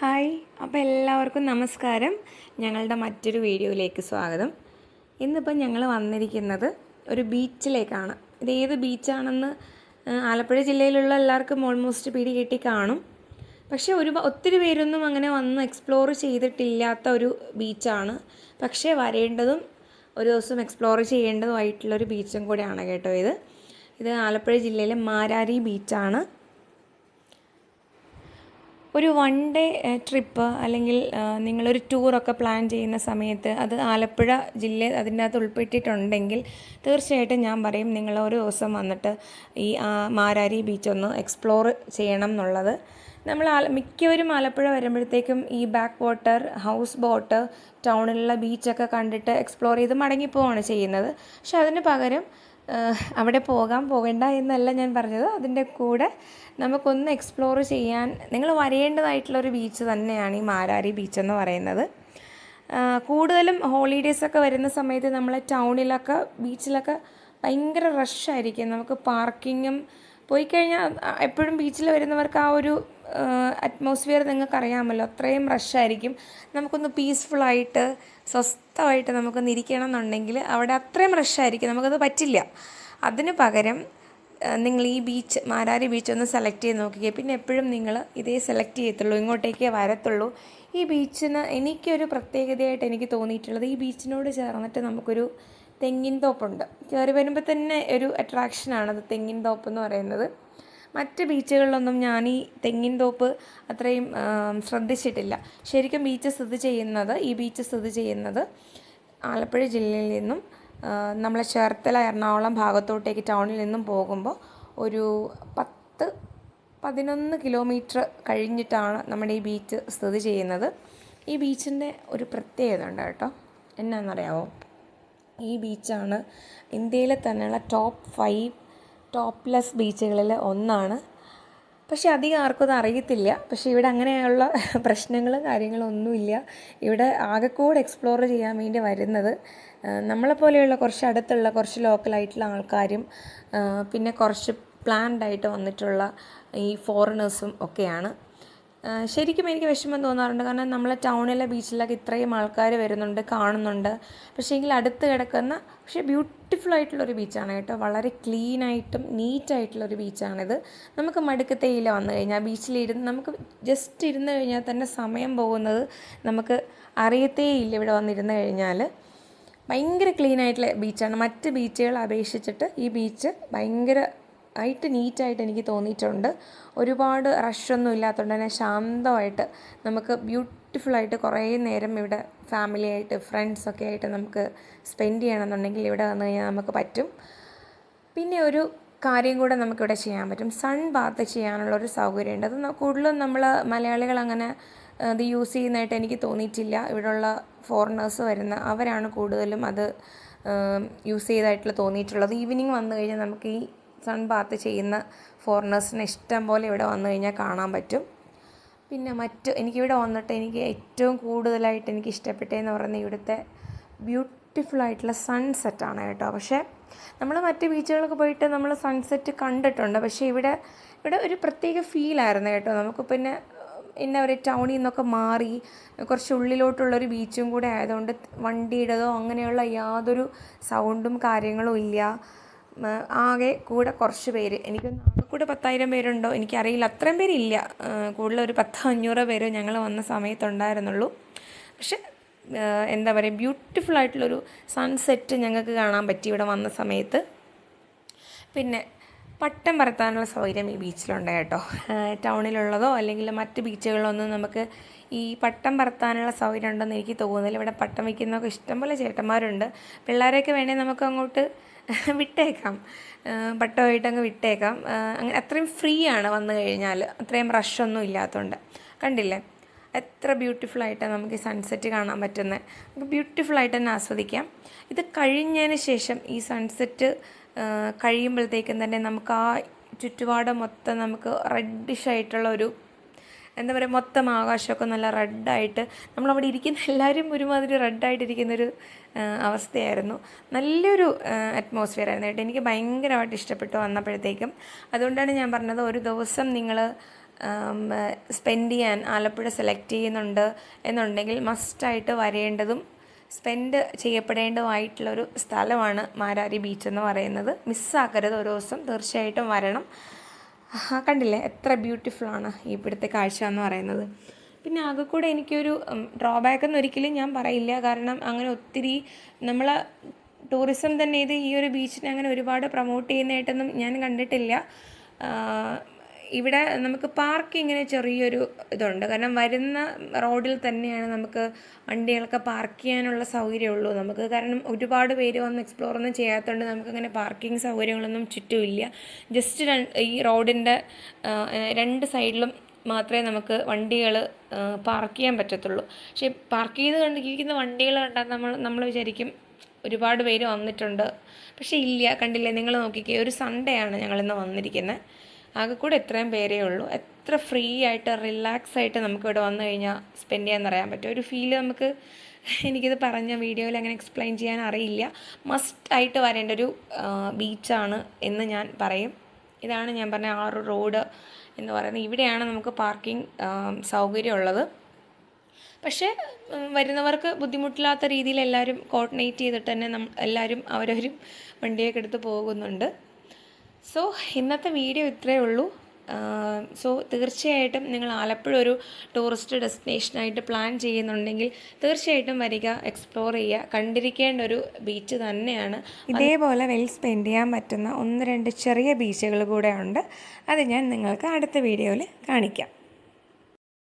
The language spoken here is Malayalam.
ഹായ് അപ്പോൾ എല്ലാവർക്കും നമസ്കാരം. ഞങ്ങളുടെ മറ്റൊരു വീഡിയോയിലേക്ക് സ്വാഗതം. ഇന്നിപ്പം ഞങ്ങൾ വന്നിരിക്കുന്നത് ഒരു ബീച്ചിലേക്കാണ്. ഇത് ഏത് ബീച്ചാണെന്ന് ആലപ്പുഴ ജില്ലയിലുള്ള എല്ലാവർക്കും ഓൾമോസ്റ്റ് പിടി കിട്ടി കാണും. പക്ഷേ ഒരു ഒത്തിരി പേരൊന്നും അങ്ങനെ വന്ന് എക്സ്പ്ലോർ ചെയ്തിട്ടില്ലാത്ത ഒരു ബീച്ചാണ്. പക്ഷേ വരേണ്ടതും ഒരു ദിവസം എക്സ്പ്ലോർ ചെയ്യേണ്ടതുമായിട്ടുള്ളൊരു ബീച്ചും കൂടെയാണ് കേട്ടോ ഇത്. ഇത് ആലപ്പുഴ ജില്ലയിലെ മാരാരി ബീച്ചാണ്. ഒരു വൺ ഡേ ട്രിപ്പ് അല്ലെങ്കിൽ നിങ്ങളൊരു ടൂറൊക്കെ പ്ലാൻ ചെയ്യുന്ന സമയത്ത് അത് ആലപ്പുഴ ജില്ല അതിന്റെ അകത്ത് ഉൾപ്പെട്ടിട്ടുണ്ടെങ്കിൽ തീർച്ചയായിട്ടും ഞാൻ പറയും നിങ്ങൾ ഒരു ദിവസം വന്നിട്ട് ഈ മാരാരി ബീച്ച് ഒന്ന് എക്സ്പ്ലോർ ചെയ്യണം എന്നുള്ളത്. നമ്മൾ ആല മിക്കവരും ആലപ്പുഴ വരുമ്പോഴത്തേക്കും ഈ ബാക്ക് വാട്ടർ ഹൗസ് ബോട്ട് ടൗണിലുള്ള ബീച്ചൊക്കെ കണ്ടിട്ട് എക്സ്പ്ലോർ ചെയ്ത് മടങ്ങിപ്പോവാണ് ചെയ്യുന്നത്. പക്ഷെ അതിന് പകരം അവിടെ പോകാം പോകണ്ട എന്നല്ല ഞാൻ പറഞ്ഞത്. അതിന്റെ കൂടെ നമുക്കൊന്ന് എക്സ്പ്ലോർ ചെയ്യാൻ നിങ്ങൾ വരേണ്ടതായിട്ടുള്ള ഒരു ബീച്ച് തന്നെയാണ് ഈ മാരാരി ബീച്ച് എന്ന് പറയുന്നത്. കൂടുതലും ഹോളിഡേയ്സ് ഒക്കെ വരുന്ന സമയത്ത് നമ്മളെ ടൗണിലൊക്കെ ബീച്ചിലൊക്കെ ഭയങ്കര റഷായിരിക്കും നമുക്ക് പാർക്കിങ്ങും പോയി കഴിഞ്ഞാൽ എപ്പോഴും ബീച്ചിൽ വരുന്നവർക്ക് ആ ഒരു അറ്റ്മോസ്ഫിയർ നിങ്ങൾക്ക് അറിയാമല്ലോ അത്രയും റഷായിരിക്കും നമുക്കൊന്ന് പീസ്ഫുള്ളായിട്ട് സ്വസ്ഥമായിട്ട് നമുക്കൊന്ന് ഇരിക്കണം എന്നുണ്ടെങ്കിൽ അവിടെ അത്രയും റഷായിരിക്കും നമുക്കത് പറ്റില്ല. അതിന് പകരം നിങ്ങൾ ഈ ബീച്ച് മാരാരി ബീച്ച് ഒന്ന് സെലക്ട് ചെയ്ത് നോക്കുക പിന്നെ എപ്പോഴും നിങ്ങൾ ഇതേ സെലക്ട് ചെയ്യത്തുള്ളൂ. ഇങ്ങോട്ടേക്കേ വരത്തുള്ളൂ. ഈ ബീച്ചിന് എനിക്കൊരു പ്രത്യേകതയായിട്ട് എനിക്ക് തോന്നിയിട്ടുള്ളത് ഈ ബീച്ചിനോട് ചേർന്നിട്ട് നമുക്കൊരു തെങ്ങിൻ തോപ്പുണ്ട്. കയറി വരുമ്പോൾ തന്നെ ഒരു അട്രാക്ഷനാണത് തെങ്ങിൻ തോപ്പ് എന്ന് പറയുന്നത്. മറ്റ് ബീച്ചുകളിലൊന്നും ഞാൻ ഈ തെങ്ങിൻ തോപ്പ് അത്രയും ശ്രദ്ധിച്ചിട്ടില്ല. ശരിക്കും ബീച്ച് സ്ഥിതി ചെയ്യുന്നത് ഈ ബീച്ച് സ്ഥിതി ചെയ്യുന്നത് ആലപ്പുഴ ജില്ലയിൽ നിന്നും നമ്മളെ ചേർത്തല എറണാകുളം ഭാഗത്തോട്ടേക്ക് ടൗണിൽ നിന്നും പോകുമ്പോൾ ഒരു പത്ത് പതിനൊന്ന് കിലോമീറ്റർ കഴിഞ്ഞിട്ടാണ് നമ്മുടെ ഈ ബീച്ച് സ്ഥിതി ചെയ്യുന്നത്. ഈ ബീച്ചിന്റെ ഒരു പ്രത്യേകത ഉണ്ട് കേട്ടോ. എന്നാണെന്നറിയാമോ ഈ ബീച്ചാണ്. ഇന്ത്യയിലെ തന്നെയുള്ള ടോപ്പ് ഫൈവ് ടോപ്പ്ലെസ് ബീച്ചുകളിൽ ഒന്നാണ്. പക്ഷെ അധികം ആർക്കും അത് അറിയത്തില്ല. പക്ഷേ ഇവിടെ അങ്ങനെയുള്ള പ്രശ്നങ്ങളും കാര്യങ്ങളും ഒന്നുമില്ല. ഇവിടെ ആകെക്കൂടെ എക്സ്പ്ലോർ ചെയ്യാൻ വേണ്ടി വരുന്നത് നമ്മളെ നമ്മളെപ്പോലെയുള്ള കുറച്ച് അടുത്തുള്ള കുറച്ച് ലോക്കലായിട്ടുള്ള ആൾക്കാരും പിന്നെ കുറച്ച് പ്ലാൻഡ് ആയിട്ട് വന്നിട്ടുള്ള ഈ ഫോറിനേഴ്സും ഒക്കെയാണ്. ശരിക്കും എനിക്ക് വിഷമം തോന്നാറുണ്ട്. കാരണം നമ്മളെ ടൗണിലെ ബീച്ചിലൊക്കെ ഇത്രയും ആൾക്കാർ വരുന്നുണ്ട് കാണുന്നുണ്ട്. പക്ഷേ എങ്കിൽ അടുത്ത് കിടക്കുന്ന പക്ഷേ ബ്യൂട്ടിഫുൾ ആയിട്ടുള്ളൊരു ബീച്ചാണ് കേട്ടോ. വളരെ ക്ലീൻ ആയിട്ടും നീറ്റ് ആയിട്ടുള്ളൊരു ബീച്ചാണിത്. നമുക്ക് മടുക്കത്തേയില വന്നു കഴിഞ്ഞാൽ. ബീച്ചിലിരുന്ന് നമുക്ക് ജസ്റ്റ് ഇരുന്ന് കഴിഞ്ഞാൽ തന്നെ സമയം പോകുന്നത് നമുക്ക് അറിയത്തേയില്ല ഇവിടെ വന്നിരുന്ന് കഴിഞ്ഞാൽ ഭയങ്കര ക്ലീൻ ആയിട്ടുള്ള ബീച്ചാണ്. മറ്റ് ബീച്ചുകളെ അപേക്ഷിച്ചിട്ട് ഈ ബീച്ച് ഭയങ്കര ആയിട്ട് നീറ്റായിട്ട് എനിക്ക് തോന്നിയിട്ടുണ്ട്. ഒരുപാട് റഷൊന്നും ഇല്ലാത്തതുകൊണ്ട് തന്നെ ശാന്തമായിട്ട് നമുക്ക് ബ്യൂട്ടിഫുള്ളായിട്ട് കുറേ നേരം ഇവിടെ ഫാമിലിയായിട്ട് ഫ്രണ്ട്സൊക്കെ ആയിട്ട് നമുക്ക് സ്പെൻഡ് ചെയ്യണമെന്നുണ്ടെങ്കിൽ ഇവിടെ വന്നു കഴിഞ്ഞാൽ നമുക്ക് പറ്റും. പിന്നെ ഒരു കാര്യം കൂടെ നമുക്കിവിടെ ചെയ്യാൻ പറ്റും. സൺ ബാത്ത് ചെയ്യാനുള്ള ഒരു സൗകര്യമുണ്ട്. അത് കൂടുതലും നമ്മൾ മലയാളികൾ അങ്ങനെ അത് യൂസ് ചെയ്യുന്നതായിട്ട് എനിക്ക് തോന്നിയിട്ടില്ല. ഇവിടെയുള്ള ഫോറിനേഴ്സ് വരുന്ന അവരാണ് കൂടുതലും അത് യൂസ് ചെയ്തായിട്ടുള്ള തോന്നിയിട്ടുള്ളത്. ഈവനിങ് വന്നു കഴിഞ്ഞാൽ നമുക്ക് ഈ സൺ ബാത്ത് ചെയ്യുന്ന ഫോറിനേഴ്സിന് ഇഷ്ടം പോലെ ഇവിടെ വന്നു കഴിഞ്ഞാൽ കാണാൻ പറ്റും. പിന്നെ മറ്റ് എനിക്കിവിടെ വന്നിട്ട് എനിക്ക് ഏറ്റവും കൂടുതലായിട്ട് എനിക്ക് ഇഷ്ടപ്പെട്ടതെന്ന് പറയുന്നത് ഇവിടുത്തെ ബ്യൂട്ടിഫുൾ ആയിട്ടുള്ള സൺസെറ്റാണ് കേട്ടോ. പക്ഷേ നമ്മൾ മറ്റ് ബീച്ചുകളൊക്കെ പോയിട്ട് നമ്മൾ സൺസെറ്റ് കണ്ടിട്ടുണ്ട്. പക്ഷേ ഇവിടെ ഇവിടെ ഒരു പ്രത്യേക ഫീലായിരുന്നു കേട്ടോ. നമുക്ക് പിന്നെ എന്നാ പറയുക ടൗണിൽ നിന്നൊക്കെ മാറി കുറച്ച് ഉള്ളിലോട്ടുള്ളൊരു ബീച്ചും കൂടെ ആയതുകൊണ്ട് വണ്ടിയുടേതോ അങ്ങനെയുള്ള യാതൊരു സൗണ്ടും കാര്യങ്ങളും ഇല്ല. ആകെ കൂടെ കുറച്ച് പേര്. എനിക്കൊന്ന് ആകെ കൂടെ പത്തായിരം പേരുണ്ടോ? എനിക്കറിയില്ല. അത്രയും പേരില്ല. കൂടുതൽ ഒരു പത്തോ അഞ്ഞൂറോ പേരോ ഞങ്ങൾ വന്ന സമയത്തുണ്ടായിരുന്നുള്ളൂ. പക്ഷെ എന്താ പറയുക ബ്യൂട്ടിഫുൾ ആയിട്ടുള്ളൊരു സൺസെറ്റ് ഞങ്ങൾക്ക് കാണാൻ പറ്റി ഇവിടെ വന്ന സമയത്ത്. പിന്നെ പട്ടം പറത്താനുള്ള സൗകര്യം ഈ ബീച്ചിലുണ്ട് കേട്ടോ. ടൗണിലുള്ളതോ അല്ലെങ്കിൽ മറ്റ് ബീച്ചുകളിലൊന്നും നമുക്ക് ഈ പട്ടം പറത്താനുള്ള സൗകര്യം ഉണ്ടെന്ന് എനിക്ക് തോന്നുന്നില്ല. ഇവിടെ പട്ടം വയ്ക്കുന്നതൊക്കെ ഇഷ്ടംപോലെ ചേട്ടന്മാരുണ്ട്. പിള്ളേരെയൊക്കെ വേണേൽ നമുക്ക് അങ്ങോട്ട് വിട്ടേക്കാം. അങ്ങ് വിട്ടേക്കാം. അങ്ങനെ അത്രയും ഫ്രീ ആണ് വന്നു കഴിഞ്ഞാൽ അത്രയും റഷൊന്നും ഇല്ലാത്തതുകൊണ്ട് കണ്ടില്ലേ? എത്ര ബ്യൂട്ടിഫുൾ ആയിട്ടാണ് നമുക്ക് ഈ സൺസെറ്റ് കാണാൻ പറ്റുന്നത് നമുക്ക് ബ്യൂട്ടിഫുൾ ആയിട്ട് തന്നെ ആസ്വദിക്കാം. ഇത് കഴിഞ്ഞതിന് ശേഷം ഈ സൺസെറ്റ് കഴിയുമ്പോഴത്തേക്കും തന്നെ നമുക്ക് ആ ചുറ്റുപാട് മൊത്തം നമുക്ക് റെഡിഷ് ആയിട്ടുള്ള ഒരു എന്താ പറയുക മൊത്തം ആകാശമൊക്കെ നല്ല റെഡായിട്ട് നമ്മളവിടെ ഇരിക്കുന്ന എല്ലാവരും ഒരുമാതിരി റെഡായിട്ടിരിക്കുന്നൊരു അവസ്ഥയായിരുന്നു. നല്ലൊരു അറ്റ്മോസ്ഫിയർ ആയിരുന്നു കേട്ടോ. എനിക്ക് ഭയങ്കരമായിട്ട് ഇഷ്ടപ്പെട്ടു വന്നപ്പോഴത്തേക്കും. അതുകൊണ്ടാണ് ഞാൻ പറഞ്ഞത് ഒരു ദിവസം നിങ്ങൾ സ്പെൻഡ് ചെയ്യാൻ ആലപ്പുഴ സെലക്ട് ചെയ്യുന്നുണ്ട് എന്നുണ്ടെങ്കിൽ മസ്റ്റായിട്ട് വരേണ്ടതും സ്പെൻഡ് ചെയ്യപ്പെടേണ്ടതുമായിട്ടുള്ളൊരു സ്ഥലമാണ് മാരാരി ബീച്ച് എന്ന് പറയുന്നത്. മിസ്സാക്കരുത് ഒരു ദിവസം തീർച്ചയായിട്ടും വരണം. കണ്ടില്ലേ? എത്ര ബ്യൂട്ടിഫുള്ളാണ് ഇവിടുത്തെ കാഴ്ച എന്ന് പറയുന്നത്. പിന്നെ ആകെ കൂടെ എനിക്കൊരു ഡ്രോബാക്ക് എന്ന് ഒരിക്കലും ഞാൻ പറയില്ല. കാരണം അങ്ങനെ ഒത്തിരി നമ്മൾ ടൂറിസം തന്നെ ഇത് ഈ ഒരു ബീച്ചിനെ അങ്ങനെ ഒരുപാട് പ്രൊമോട്ട് ചെയ്യുന്നതായിട്ടൊന്നും ഞാൻ കണ്ടിട്ടില്ല. ഇവിടെ നമുക്ക് പാർക്കിങ്ങിന് ചെറിയൊരു ഇതുണ്ട്. കാരണം വരുന്ന റോഡിൽ തന്നെയാണ് നമുക്ക് വണ്ടികളൊക്കെ പാർക്ക് ചെയ്യാനുള്ള സൗകര്യമുള്ളൂ. നമുക്ക് കാരണം ഒരുപാട് പേര് വന്ന് എക്സ്പ്ലോർ ഒന്നും ചെയ്യാത്തതുകൊണ്ട് നമുക്കങ്ങനെ പാർക്കിംഗ് സൗകര്യങ്ങളൊന്നും ചുറ്റുമില്ല. ജസ്റ്റ് ഈ റോഡിന്റെ രണ്ട് സൈഡിലും മാത്രമേ നമുക്ക് വണ്ടികൾ പാർക്ക് ചെയ്യാൻ പറ്റത്തുള്ളൂ. പക്ഷേ പാർക്ക് ചെയ്ത് കണ്ടിരിക്കുന്ന വണ്ടികൾ കണ്ടാൽ നമ്മൾ നമ്മൾ വിചാരിക്കും ഒരുപാട് പേര് വന്നിട്ടുണ്ട്. പക്ഷേ ഇല്ല കണ്ടില്ലേ? നിങ്ങൾ നോക്കിക്കേ ഒരു സൺഡേ ആണ് ഞങ്ങളിന്ന് വന്നിരിക്കുന്നത് ആകെ കൂടെ എത്രയും പേരേ ഉള്ളൂ. എത്ര ഫ്രീ ആയിട്ട് റിലാക്സ് ആയിട്ട് നമുക്ക് ഇവിടെ വന്നു കഴിഞ്ഞാൽ സ്പെൻഡ് ചെയ്യാൻ അറിയാൻ പറ്റും. ഒരു ഫീൽ നമുക്ക് എനിക്കിത് പറഞ്ഞ വീഡിയോയിൽ അങ്ങനെ എക്സ്പ്ലെയിൻ ചെയ്യാൻ അറിയില്ല. മസ്റ്റ് ആയിട്ട് വരേണ്ട ഒരു ബീച്ചാണ് എന്ന് ഞാൻ പറയും. ഇതാണ് ഞാൻ പറഞ്ഞ ആറ് റോഡ് എന്ന് പറയുന്നത്. ഇവിടെയാണ് നമുക്ക് പാർക്കിംഗ് സൗകര്യമുള്ളത് പക്ഷേ വരുന്നവർക്ക് ബുദ്ധിമുട്ടില്ലാത്ത രീതിയിൽ എല്ലാവരും കോർഡിനേറ്റ് ചെയ്തിട്ട് തന്നെ നം എല്ലാവരും അവരവരും വണ്ടിയൊക്കെ എടുത്ത് പോകുന്നുണ്ട്. സോ ഇന്നത്തെ വീഡിയോ ഇത്രയേ ഉള്ളൂ. സോ തീർച്ചയായിട്ടും നിങ്ങൾ ആലപ്പുഴ ഒരു ടൂറിസ്റ്റ് ഡെസ്റ്റിനേഷനായിട്ട് പ്ലാൻ ചെയ്യുന്നുണ്ടെങ്കിൽ തീർച്ചയായിട്ടും വരിക എക്സ്പ്ലോർ ചെയ്യുക. കണ്ടിരിക്കേണ്ട ഒരു ബീച്ച് തന്നെയാണ്. ഇതേപോലെ വെൽ സ്പെൻഡ് ചെയ്യാൻ പറ്റുന്ന ഒന്ന് രണ്ട് ചെറിയ ബീച്ചുകൾ കൂടെ ഉണ്ട്. അത് ഞാൻ നിങ്ങൾക്ക് അടുത്ത വീഡിയോയിൽ കാണിക്കാം.